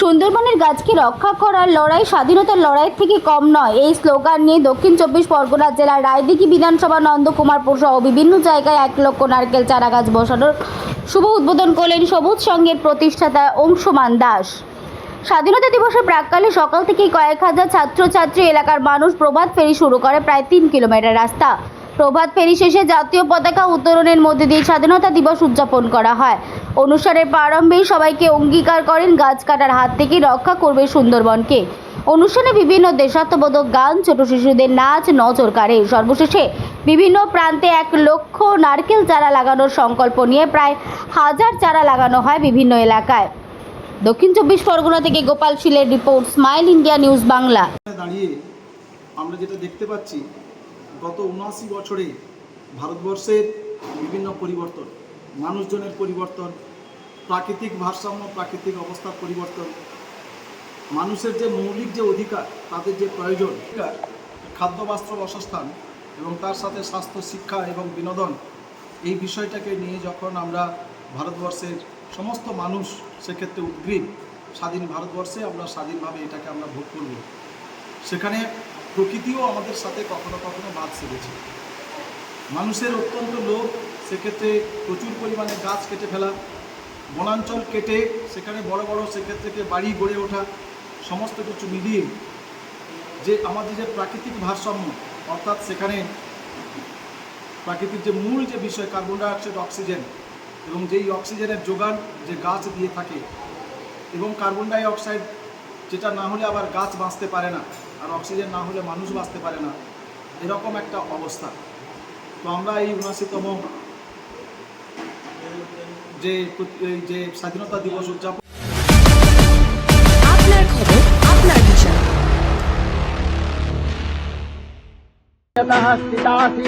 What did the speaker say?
সুন্দরবনের গাছকে রক্ষা করার লড়াই স্বাধীনতার লড়াই থেকে কম নয়। এই স্লোগান নিয়ে দক্ষিণ চব্বিশ পরগনা জেলার রায়দিঘি বিধানসভা নন্দকুমারপুর সহ বিভিন্ন জায়গায় এক লক্ষ নারকেল চারা গাছ বসানোর শুভ উদ্বোধন করলেন সবুজ সংঘের প্রতিষ্ঠাতা অংশমান দাস। স্বাধীনতা দিবসের প্রাককালে সকাল থেকেই কয়েক হাজার ছাত্রছাত্রী এলাকার মানুষ প্রভাত ফেরি শুরু করে প্রায় তিন কিলোমিটার রাস্তা। প্রভাত ফেরি শেষে জাতীয় পতাকা উত্তোলনের মধ্যে দিয়ে স্বাধীনতা দিবস উদযাপন করা হয়। অনুষ্ঠানের প্রারম্ভেই সবাইকে অঙ্গীকার করেন গাছ কাটার হাত থেকে রক্ষা করবে সুন্দরবনকে। অনুষ্ঠানে বিভিন্ন দেশাত্মবোধক গান, ছোট শিশুদের নাচ, নজর কাড়ে। সর্বশেষে বিভিন্ন প্রান্তে এক লক্ষ নারকেল চারা লাগানোর সংকল্প নিয়ে প্রায় হাজার চারা লাগানো হয় বিভিন্ন এলাকায়। দক্ষিণ চব্বিশ পরগনা থেকে Gopal শিলের report, smile India news Bangla. দাঁড়িয়ে আমরা যেটা দেখতে পাচ্ছি গত উনআশি বছরে ভারতবর্ষের বিভিন্ন পরিবর্তন, মানুষজনের পরিবর্তন, প্রাকৃতিক ভারসাম্য, প্রাকৃতিক অবস্থার পরিবর্তন, মানুষের যে মৌলিক যে অধিকার, তাদের যে প্রয়োজন, খাদ্য, বস্ত্র, বাসস্থান এবং তার সাথে স্বাস্থ্য, শিক্ষা এবং বিনোদন, এই বিষয়টাকে নিয়ে যখন আমরা ভারতবর্ষের সমস্ত মানুষ সেক্ষেত্রে উদ্গ্রীব, স্বাধীন ভারতবর্ষে আমরা স্বাধীনভাবে এটাকে আমরা ভোগ করব। সেখানে প্রকৃতিও আমাদের সাথে কখনো কখনো বাদ সেরেছে মানুষের অত্যন্ত লোভ, সেক্ষেত্রে প্রচুর পরিমাণে গাছ কেটে ফেলা, বনাঞ্চল কেটে সেখানে বড় বড় সেক্ষেত্রে বাড়ি গড়ে ওঠা, সমস্ত কিছু মিলিয়ে যে আমাদের যে প্রাকৃতিক ভারসাম্য, অর্থাৎ সেখানে প্রাকৃতিক যে মূল যে বিষয়, কার্বন ডাইঅক্সাইড, অক্সিজেন এবং যেই অক্সিজেনের যোগান যে গাছ দিয়ে থাকে এবং কার্বন ডাই অক্সাইড যেটা না হলে আবার গাছ বাঁচতে পারে না আর অক্সিজেন না হলে মানুষ বাঁচতে পারে না এরকম একটা অবস্থা তো আমরা এই উনআশিতম যে প্রতি- এই যে স্বাধীনতা দিবস উদযাপন আপনার খবর আপনার বিষয় यतः स्थितासि